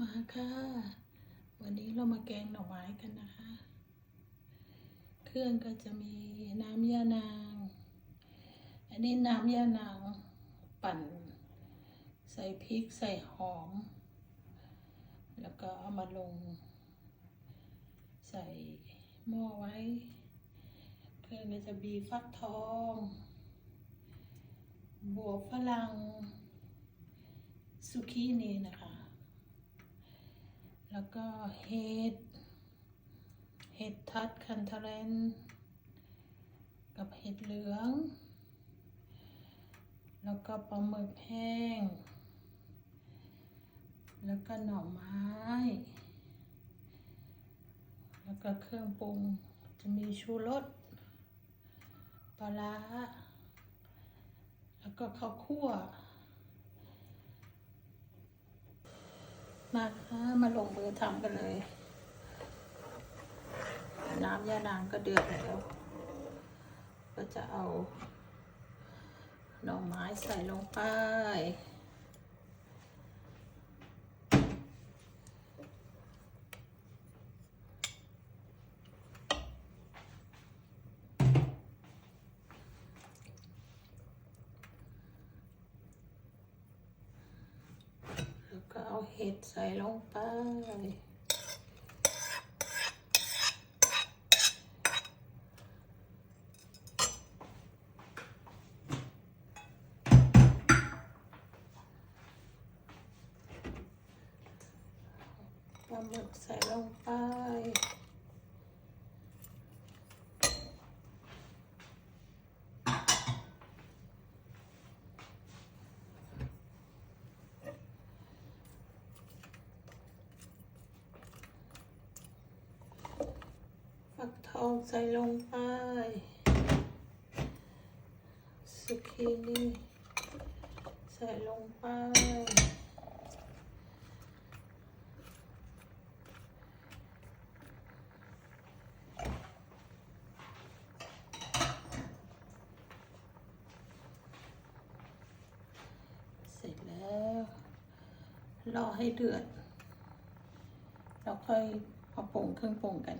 มาค่ะ วันนี้เรามาแกงหน่อไม้กันนะคะ เครื่องก็จะมีน้ำยานาง อันนี้น้ำยานางปั่น ใส่พริกใส่หอม แล้วก็เอามาลง ใส่หม้อไว้ เครื่องก็จะมีฟักทอง บวบฝรั่งซุกี้นี่นะคะ แล้วก็เห็ดเห็ดทัดคันทาเรนกับเห็ดเหลือง แล้วก็ปลาหมึกแห้ง แล้วก็หน่อไม้ แล้วก็เครื่องปรุงจะมีชูรสปลาร้าแล้วก็ข้าวคั่ว มาค่ะมาลงมือทำกันเลย น้ำยานางก็เดือดแล้ว ก็จะเอาหน่อไม้ใส่ลงไป เอาเห็ดใส่ลงไป ปลาหมึกใส่ลงไป องใส่ลงไปสุกี้นี่ใส่ลงไป เสร็จแล้ว รอให้เดือดเราค่อยเอาปรุงเครื่องปรุงกัน